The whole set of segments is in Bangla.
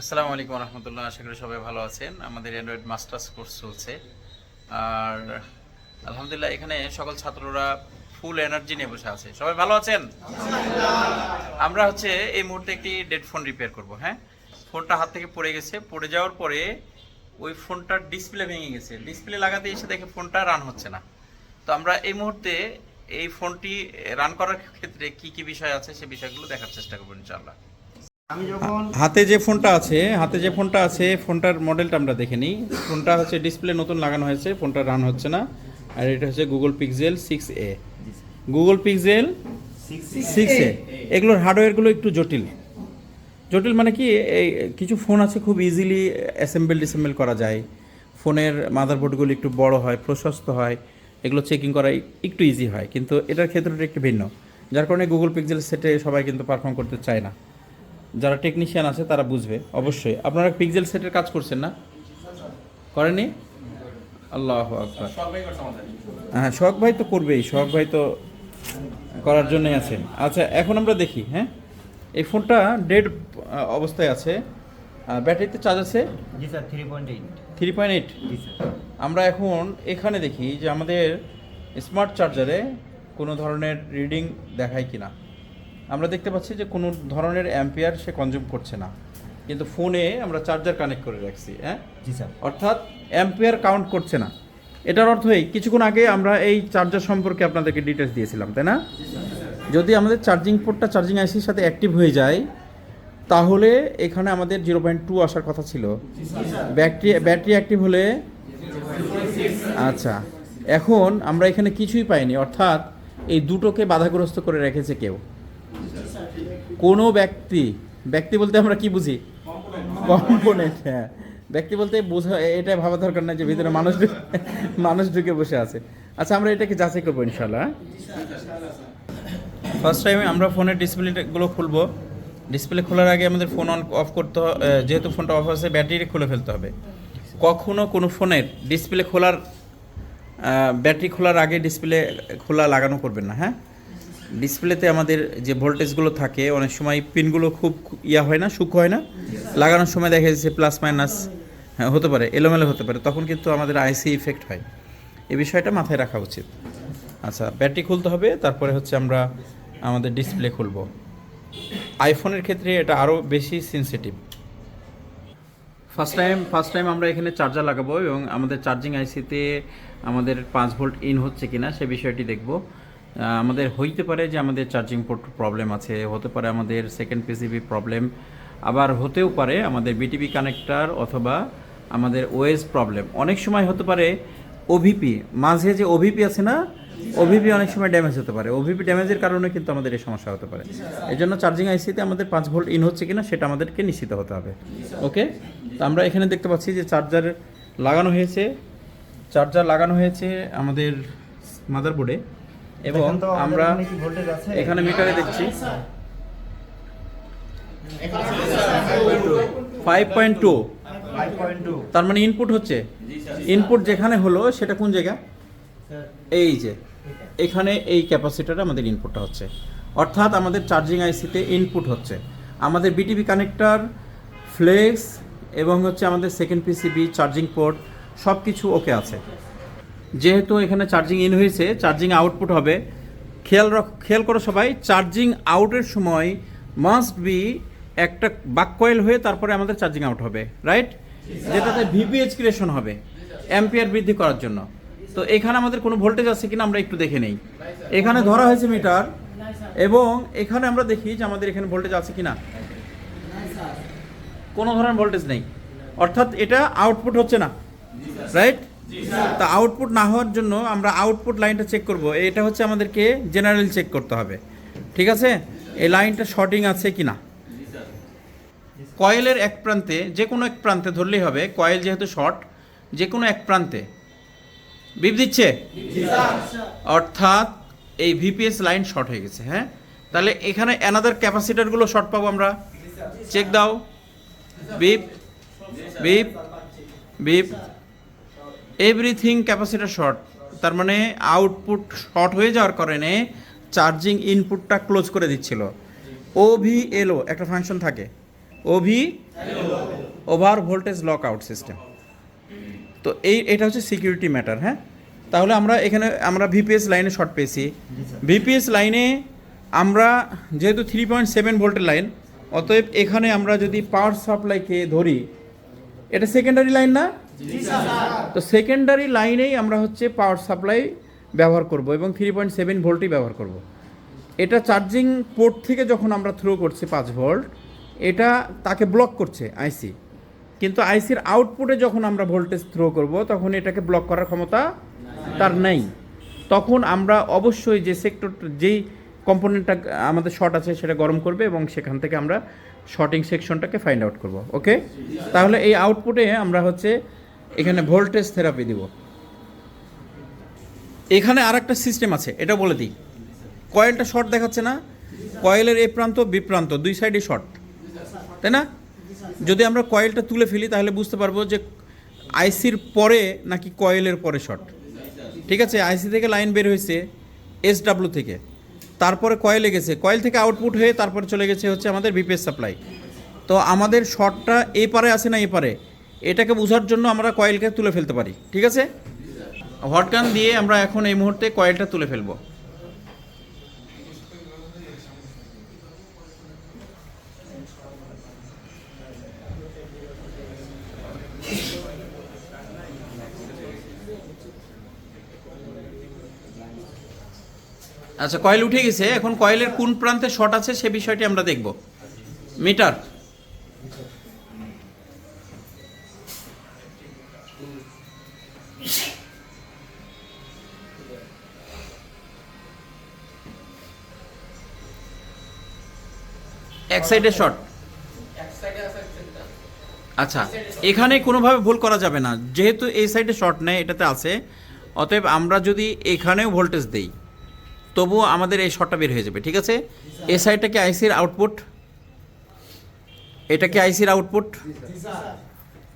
আসসালামু আলাইকুম রহমতুল্লাহ আশা করি সবাই ভালো আছেন। আমাদের অ্যান্ড্রয়েড মাস্টার্স কোর্স চলছে। আর আলহামদুলিল্লাহ এখানে সকল ছাত্ররা ফুল এনার্জি নিয়ে বসে আছে। সবাই ভালো আছেন? আমরা হচ্ছে এই মুহূর্তে একটি ডেড ফোন রিপেয়ার করব হ্যাঁ? ফোনটা হাত থেকে পড়ে গেছে। পড়ে যাওয়ার পরে ওই ফোনটার ডিসপ্লে ভেঙে গেছে। ডিসপ্লে লাগাতে এসে দেখে ফোনটা রান হচ্ছে না। তো আমরা এই মুহূর্তে এই ফোনটি রান করার ক্ষেত্রে কি কি বিষয় আছে সে বিষয়গুলো দেখার চেষ্টা করব, ইনশাআল্লাহ। হাতে যে ফোনটা আছে, হাতে যে ফোনটা আছে, ফোনটার মডেলটা আমরা দেখে নিই। ফোনটা হচ্ছে ডিসপ্লে নতুন লাগানো হয়েছে, ফোনটা রান হচ্ছে না। আর এটা হচ্ছে Google Pixel six A Google Pixel six A এগুলোর হার্ডওয়্যারগুলো একটু জটিল। জটিল মানে কি কিছু ফোন আছে খুব ইজিলি অ্যাসেম্বল ডিসেম্বল করা যায়। ফোনের মাদারবোর্ডগুলো একটু বড় হয়, প্রশস্ত হয়, এগুলো চেকিং করা একটু ইজি হয়। কিন্তু এটার ক্ষেত্রটা একটু ভিন্ন। যার কারণে গুগল পিক্সেল সেটে সবাই কিন্তু পারফর্ম করতে চায় না। যারা টেকনিশিয়ান আছে তারা বুঝবে অবশ্যই। আপনারা পিক্সেল সেটের কাজ করছেন না? করেনি আল্লাহ আকবার। হ্যাঁ শখ ভাই তো করবেই শখ ভাই তো করার জন্যই আছে আচ্ছা এখন আমরা দেখি হ্যাঁ? এই ফোনটা ডেড অবস্থায় আছে। ব্যাটারিতে চার্জ আছে? জি sir three point eight three point eight জি স্যার। আমরা এখন এখানে দেখি যে আমাদের স্মার্ট চার্জারে কোনো ধরনের রিডিং দেখায় কিনা। আমরা দেখতে পাচ্ছি যে কোনো ধরনের অ্যাম্পিয়ার সে কনজিউম করছে না। কিন্তু ফোনে আমরা চার্জার কানেক্ট করে রাখছি হ্যাঁ? জি স্যার। অর্থাৎ অ্যাম্পিয়ার কাউন্ট করছে না। এটার অর্থ এই কিছুক্ষণ আগে আমরা এই চার্জার সম্পর্কে আপনাদেরকে ডিটেলস দিয়েছিলাম তাই না? যদি আমাদের চার্জিং পোর্টটা চার্জিং আইসির সাথে অ্যাক্টিভ হয়ে যায় তাহলে এখানে আমাদের জিরো পয়েন্ট টু আসার কথা ছিল। ব্যাটারি ব্যাটারি অ্যাক্টিভ হলে আচ্ছা এখন আমরা এখানে কিছুই পাইনি অর্থাৎ এই দুটোকে বাধাগ্রস্ত করে রেখেছে কেউ। কোনো ব্যক্তি ব্যক্তি বলতে আমরা কি বুঝি? কম্পোনেন্ট হ্যাঁ। ব্যক্তি বলতে বোঝা, এটা ভাবা দরকার না যে ভিতরে মানুষ মানুষ ঢুকে বসে আছে। আচ্ছা আমরা এটাকে যাচাই করব ইনশাল্লাহ ফার্স্ট টাইমে আমরা ফোনের ডিসপ্লেগুলো খুলবো। ডিসপ্লে খোলার আগে আমাদের ফোন অন অফ করতে যেহেতু ফোনটা অফ আছে ব্যাটারি খুলে ফেলতে হবে। কখনো কোনো ফোনের ডিসপ্লে খোলার ব্যাটারি খোলার আগে ডিসপ্লে খোলা লাগানো করবেন না হ্যাঁ? ডিসপ্লেতে আমাদের যে ভোল্টেজগুলো থাকে, অনেক সময় পিনগুলো খুব ইয়া হয় না, সূক্ষ্ম হয় না। লাগানোর সময় দেখা যাচ্ছে প্লাস মাইনাস হ্যাঁ হতে পারে, এলোমেলো হতে পারে। তখন কিন্তু আমাদের আইসি ইফেক্ট হয়। এই বিষয়টা মাথায় রাখা উচিত। আচ্ছা ব্যাটারি খুলতে হবে, তারপরে হচ্ছে আমরা আমাদের ডিসপ্লে খুলব। আইফোনের ক্ষেত্রে এটা আরও বেশি sensitive first time first time আমরা এখানে চার্জার লাগাবো এবং আমাদের চার্জিং আইসিতে আমাদের পাঁচ ভোল্ট ইন হচ্ছে কিনা, সে বিষয়টি দেখব। আমাদের হইতে পারে যে আমাদের চার্জিং পোর্ট প্রবলেম আছে, হতে পারে আমাদের সেকেন্ড পিসিবি প্রবলেম আবার হতেও পারে আমাদের বিটিভি কানেক্টার অথবা আমাদের ওএস প্রবলেম অনেক সময় হতে পারে ওভিপি মাঝে যে ওভিপি আছে না ওভিপি অনেক সময় ড্যামেজ হতে পারে। ওভিপি ড্যামেজের কারণে কিন্তু আমাদের এই সমস্যা হতে পারে। এই জন্য চার্জিং আইসিতে আমাদের পাঁচ ভোল্ট ইন হচ্ছে কিনা সেটা আমাদেরকে নিশ্চিত হতে হবে। ওকে তো আমরা এখানে দেখতে পাচ্ছি যে চার্জার লাগানো হয়েছে। চার্জার লাগানো হয়েছে আমাদের মাদারবোর্ডে এবং আমরা এখানে মিটারে দেখছি। ফাইভ পয়েন্ট টু তার মানে ইনপুট হচ্ছে। ইনপুট যেখানে হলো সেটা কোন জায়গা? এই যে। এখানে এই ক্যাপাসিটারে আমাদের ইনপুটটা হচ্ছে। অর্থাৎ আমাদের চার্জিং আইসিতে ইনপুট হচ্ছে। আমাদের বিটিভি কানেক্টার ফ্লেক্স এবং হচ্ছে আমাদের সেকেন্ড পিসিবি চার্জিং পোর্ট সব কিছু ওকে আছে। যেহেতু এখানে চার্জিং ইন হয়েছে চার্জিং আউটপুট হবে। খেয়াল রাখ, খেয়াল করো সবাই চার্জিং আউটের সময় মাস্ট বি একটা বাক কয়েল হয়ে তারপরে আমাদের চার্জিং আউট হবে রাইট যেটাতে ভিপিএইচ ক্রিয়েশন হবে অ্যাম্পিয়ার বৃদ্ধি করার জন্য। তো এখানে আমাদের কোনো ভোল্টেজ আছে কিনা আমরা একটু দেখে নেই। এখানে ধরা হয়েছে মিটার এবং এখানে আমরা দেখি যে আমাদের এখানে ভোল্টেজ আছে কিনা। কোনো ধরনের ভোল্টেজ নেই। অর্থাৎ এটা আউটপুট হচ্ছে না রাইট তা আউটপুট না হওয়ার জন্য আমরা আউটপুট লাইনটা চেক করব। এটা হচ্ছে আমাদেরকে জেনারেল চেক করতে হবে। ঠিক আছে? এই লাইনটা শর্টিং আছে কি না কয়েলের এক প্রান্তে যে কোনো এক প্রান্তে ধরলেই হবে। কয়েল যেহেতু শর্ট যে কোনো এক প্রান্তে। বিপ দিচ্ছে? অর্থাৎ এই ভিপিএস লাইন শর্ট হয়ে গেছে হ্যাঁ? তাহলে এখানে অ্যানাদার ক্যাপাসিটারগুলো শর্ট পাবো আমরা। চেক দাও। Beep beep beep. Everything capacitor short. তার মানে আউটপুট শর্ট হয়ে যাওয়ার কারণে চার্জিং ইনপুটটা ক্লোজ করে দিচ্ছিল। ওভিএলও একটা ফাংশন থাকে। OV over voltage lock out system. তো এই, এটা হচ্ছে সিকিউরিটি ম্যাটার হ্যাঁ? তাহলে আমরা এখানে, আমরা ভিপিএস লাইনে শর্ট পেয়েছি। ভিপিএস লাইনে আমরা যেহেতু থ্রি পয়েন্ট সেভেন ভোল্টের লাইন, অতএব এখানে আমরা যদি পাওয়ার সাপ্লাইকে ধরি, এটা সেকেন্ডারি লাইন না? তো সেকেন্ডারি লাইনেই আমরা হচ্ছে পাওয়ার সাপ্লাই ব্যবহার করব এবং থ্রি পয়েন্ট সেভেন ভোল্টই ব্যবহার করব। এটা চার্জিং পোর্ট থেকে যখন আমরা থ্রো করছি পাঁচ ভোল্ট, এটা তাকে ব্লক করছে আইসি কিন্তু আইসির আউটপুটে যখন আমরা ভোল্টেজ থ্রো করব, তখন এটাকে ব্লক করার ক্ষমতা তার নেই। তখন আমরা অবশ্যই যে সেক্টর যেই কম্পোনেন্টটা আমাদের শর্ট আছে সেটা গরম করবে এবং সেখান থেকে আমরা শর্টিং সেকশনটাকে ফাইন্ড আউট করব ওকে তাহলে এই আউটপুটে আমরা হচ্ছে এখানে ভোল্টেজ থেরাপি দিব। এখানে আর একটা সিস্টেম আছে, এটা বলে দিই। কয়েলটা শর্ট দেখাচ্ছে না, কয়েলের এ প্রান্ত, বি প্রান্ত, দুই সাইডে শর্ট, তাই না? যদি আমরা কয়েলটা তুলে ফেলি, তাহলে বুঝতে পারব যে আইসির পরে নাকি কয়েলের পরে শর্ট। ঠিক আছে, আইসি থেকে লাইন বের হয়েছে এস ডাব্লু থেকে। তারপরে কয়েলে গেছে কয়েল থেকে আউটপুট হয়ে তারপরে চলে গেছে হচ্ছে আমাদের বিপিএস সাপ্লাই। তো আমাদের শর্টটা এ পারে আছে না এ পারে? এটাকে বোঝার জন্য আমরা কয়েলকে তুলে ফেলতে পারি, ঠিক আছে? হটগান দিয়ে আমরা এখন এই মুহূর্তে কয়েলটা তুলে ফেলব। আচ্ছা কয়েল উঠে গেছে। এখন কয়েলের কোন প্রান্তে শর্ট আছে সে বিষয়টি আমরা দেখব। মিটার। এক সাইডে শর্ট আচ্ছা এখানে কোনোভাবে ভুল করা যাবে না। যেহেতু এই সাইডে শর্ট নেই, এটাতে আছে। অতএব আমরা যদি এখানেও ভোল্টেজ দেই, তবুও আমাদের এই শর্টটা বের হয়ে যাবে, ঠিক আছে? এই সাইডটা কি আইসির আউটপুট এটা কি আইসির আউটপুট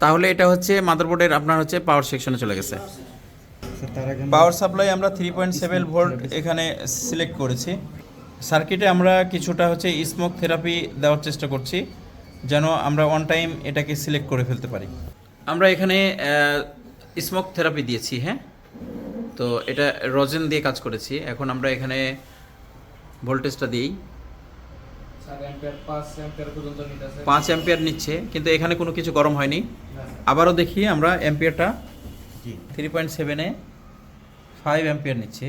তাহলে এটা হচ্ছে মাদারবোর্ডের আপনার হচ্ছে পাওয়ার সেকশনে চলে গেছে। পাওয়ার সাপ্লাই আমরা থ্রি পয়েন্ট সেভেন ভোল্ট এখানে সিলেক্ট করেছি। সার্কিটে আমরা কিছুটা হচ্ছে স্মোক থেরাপি দেওয়ার চেষ্টা করছি যেন আমরা অন টাইম এটাকে সিলেক্ট করে ফেলতে পারি। আমরা এখানে স্মোক থেরাপি দিয়েছি হ্যাঁ? তো এটা রজেন দিয়ে কাজ করেছি। এখন আমরা এখানে ভোল্টেজটা দিই। পাঁচ অ্যাম্পিয়ার নিচ্ছে কিন্তু এখানে কোনো কিছু গরম হয়নি। আবারও দেখি আমরা অ্যাম্পিয়ারটা থ্রি পয়েন্ট সেভেনে ফাইভ অ্যাম্পিয়ার নিচ্ছে।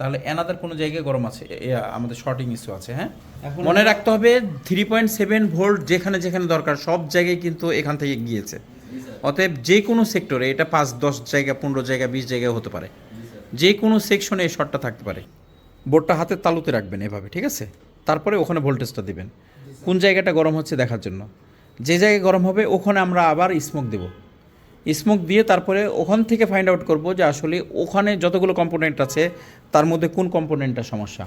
তাহলে এনাদার কোনো জায়গায় গরম আছে? এ, আমাদের শর্টিং ইস্যু আছে হ্যাঁ? মনে রাখতে হবে থ্রি পয়েন্ট সেভেন ভোল্ট যেখানে যেখানে দরকার সব জায়গায় কিন্তু এখান থেকে গিয়েছে। অতএব যে কোনো সেক্টরে এটা পাঁচ দশ জায়গা পনেরো জায়গা বিশ জায়গায় হতে পারে। যে কোনো সেকশনে এই শর্টটা থাকতে পারে। বোর্ডটা হাতের তালুতে রাখবেন এভাবে ঠিক আছে? তারপরে ওখানে ভোল্টেজটা দিবেন। কোন জায়গাটা গরম হচ্ছে দেখার জন্য? যে জায়গায় গরম হবে ওখানে আমরা আবার স্মোক দেব। স্মোক দিয়ে তারপরে ওখান থেকে ফাইন্ড আউট করব যে আসলে ওখানে যতগুলো কম্পোনেন্ট আছে তার মধ্যে কোন কম্পোনেন্টটা সমস্যা।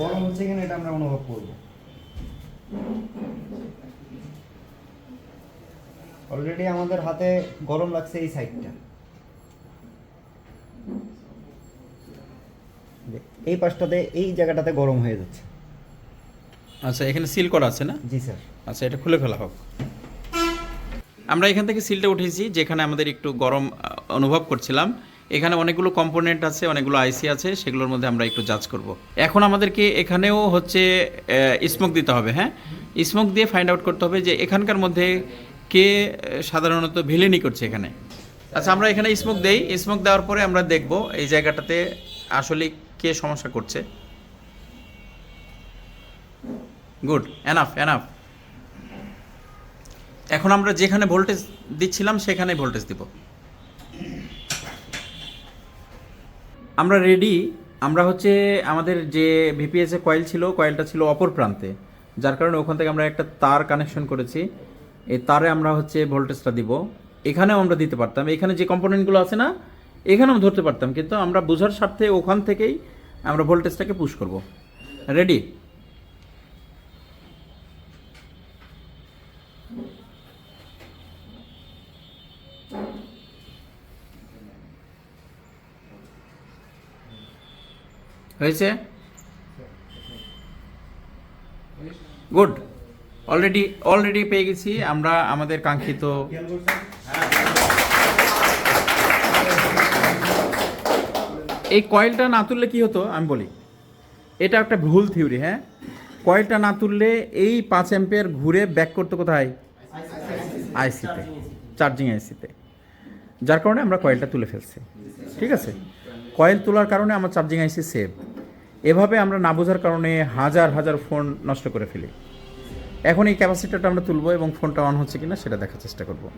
গরম হচ্ছে কিনা এটা আমরা অনুভব করব। অলরেডি আমাদের হাতে গরম লাগছে এই সাইডটা এই পাশটাতে এই জায়গাটাতে গরম হয়ে যাচ্ছে। আচ্ছা এখানে সিল করা আছে না? জি স্যার। আচ্ছা এটা খুলে ফেলা হোক। আমরা এখান থেকে সিলটা উঠেছি যেখানে আমাদের একটু গরম অনুভব করছিলাম। এখানে অনেকগুলো কম্পোনেন্ট আছে, অনেকগুলো আইসি আছে, সেগুলোর মধ্যে আমরা একটু জাজ করব। এখন আমাদেরকে এখানেও হচ্ছে স্মোক দিতে হবে হ্যাঁ? স্মোক দিয়ে ফাইন্ড আউট করতে হবে যে এখানকার মধ্যে কে সাধারণত ভিলেনি করছে এখানে। আচ্ছা আমরা এখানে স্মোক দেই। স্মোক দেওয়ার পরে আমরা দেখব এই জায়গাটাতে আসলে কে সমস্যা করছে। গুড এনাফ এনাফ এখন আমরা যেখানে ভোল্টেজ দিচ্ছিলাম সেখানে ভোল্টেজ দিব। আমরা রেডি আমরা হচ্ছে আমাদের যে ভিপিএস কয়েল ছিল কয়েলটা ছিল অপর প্রান্তে। যার কারণে ওখান থেকে আমরা একটা তার কানেকশন করেছি। এই তারে আমরা হচ্ছে ভোল্টেজটা দিব। এখানেও আমরা দিতে পারতাম। এখানে যে কম্পোনেন্টগুলো আছে না, এখানেও ধরতে পারতাম। কিন্তু আমরা বোঝার স্বার্থে ওখান থেকেই আমরা ভোল্টেজটাকে পুশ করব। রেডি হয়েছে? গুড অলরেডি অলরেডি পেয়ে গেছি। আমরা আমাদের কাঙ্ক্ষিত এই কয়েলটা না তুললে কি হতো? আমি বলি। এটা একটা ভুল থিওরি হ্যাঁ? কয়েলটা না তুললে এই পাঁচ অ্যাম্পিয়ার ঘুরে ব্যাক করতে কোথায়? আইসিতে চার্জিং আইসিতে যার কারণে আমরা কয়েলটা তুলে ফেলছি। ঠিক আছে? কয়েল তোলার কারণে আমার চার্জিং আইসি সেভ। এভাবে আমরা না বোঝার কারণে হাজার হাজার ফোন নষ্ট করে ফেলি। এখন এই ক্যাপাসিটারটা আমরা তুলবো এবং ফোনটা অন হচ্ছে কিনা সেটা দেখার চেষ্টা করব।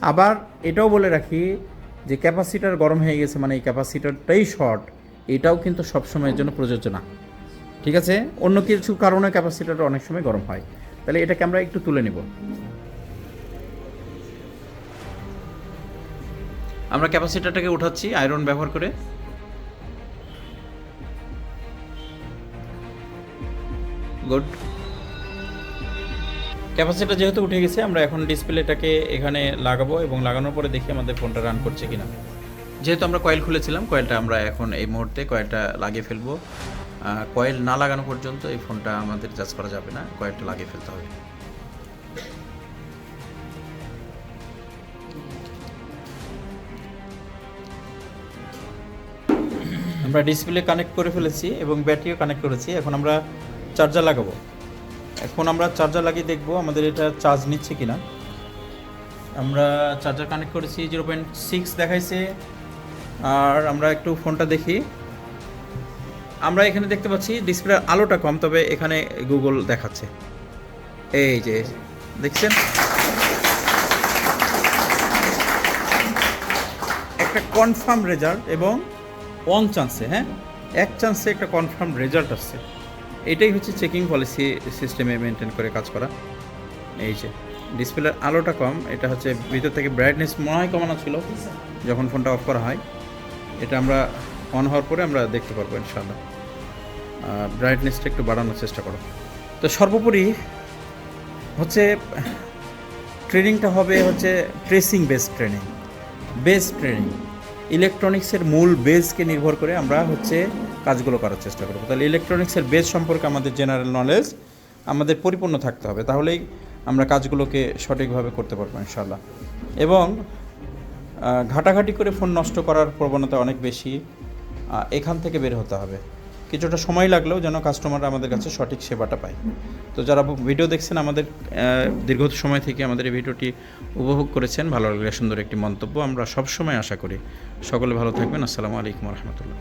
আবার এটাও বলে রাখি যে ক্যাপাসিটার গরম হয়ে গেছে মানে এই ক্যাপাসিটারটাই শর্ট এটাও কিন্তু সবসময়ের জন্য প্রযোজ্য না। ঠিক আছে? অন্য কিছু কারণে ক্যাপাসিটার অনেক সময় গরম হয়। তাহলে এটাকে আমরা একটু তুলে নিব। আমরা ক্যাপাসিটারটাকে উঠাচ্ছি, আয়রন ব্যবহার করে। গুড। ক্যাপাসিটার যেহেতু উঠে গেছে, আমরা এখন ডিসপ্লেটাকে এখানে লাগাবো এবং লাগানোর পরে দেখি আমাদের ফোনটা রান করছে কিনা। যেহেতু আমরা কয়েল খুলেছিলাম, কয়েলটা আমরা এখন এই মুহূর্তে কয়েলটা লাগিয়ে ফেলব। কয়েল না লাগানো পর্যন্ত এই ফোনটা আমাদের চার্জ করা যাবে না, কয়েলটা লাগিয়ে ফেলতে হবে। আমরা ডিসপ্লে কানেক্ট করে ফেলেছি এবং ব্যাটারিও কানেক্ট করেছি। এখন আমরা চার্জার লাগাবো। এখন আমরা চার্জার লাগিয়ে দেখব আমাদের এটা চার্জ নিচ্ছে কি না আমরা চার্জার কানেক্ট করেছি জিরো পয়েন্ট সিক্স দেখাইছে। আর আমরা একটু ফোনটা দেখি। আমরা এখানে দেখতে পাচ্ছি ডিসপ্লের আলোটা কম, তবে এখানে গুগল দেখাচ্ছে। এই যে, দেখছেন? একটা কনফার্ম রেজাল্ট এবং ওয়ান চান্সে হ্যাঁ? এক চান্সে একটা কনফার্ম রেজাল্ট আসছে। এটাই হচ্ছে চেকিং পলিসি সিস্টেমে মেনটেন করে কাজ করা। এই যে ডিসপ্লের আলোটা কম, এটা হচ্ছে ভিতর থেকে ব্রাইটনেস মনে হয় কমানো ছিল, যখন ফোনটা অফ করা হয়। এটা আমরা অন হওয়ার পরে আমরা দেখতে পারব ইনশাল্লাহ ব্রাইটনেসটা একটু বাড়ানোর চেষ্টা করো। তো সর্বোপরি হচ্ছে ট্রেনিংটা হবে হচ্ছে tracing based training base training ইলেকট্রনিক্সের মূল বেসকে নির্ভর করে আমরা হচ্ছে কাজগুলো করার চেষ্টা করব। তাহলে ইলেকট্রনিক্সের বেস সম্পর্কে আমাদের জেনারেল নলেজ আমাদের পরিপূর্ণ থাকতে হবে। তাহলেই আমরা কাজগুলোকে সঠিকভাবে করতে পারব ইনশাল্লাহ এবং ঘাটাঘাটি করে ফোন নষ্ট করার প্রবণতা অনেক বেশি এখান থেকে বের হতে হবে। কিছুটা সময় লাগলেও যেন কাস্টমার আমাদের কাছে সঠিক সেবাটা পায়। তো যারা ভিডিও দেখছেন, আমাদের দীর্ঘ সময় থেকে আমাদের এই ভিডিওটি উপভোগ করেছেন, ভালো লাগলে সুন্দর একটি মন্তব্য। আমরা সবসময় আশা করি। সকলে ভালো থাকবেন। আসসালামু আলাইকুম রহমতুল্লাহ।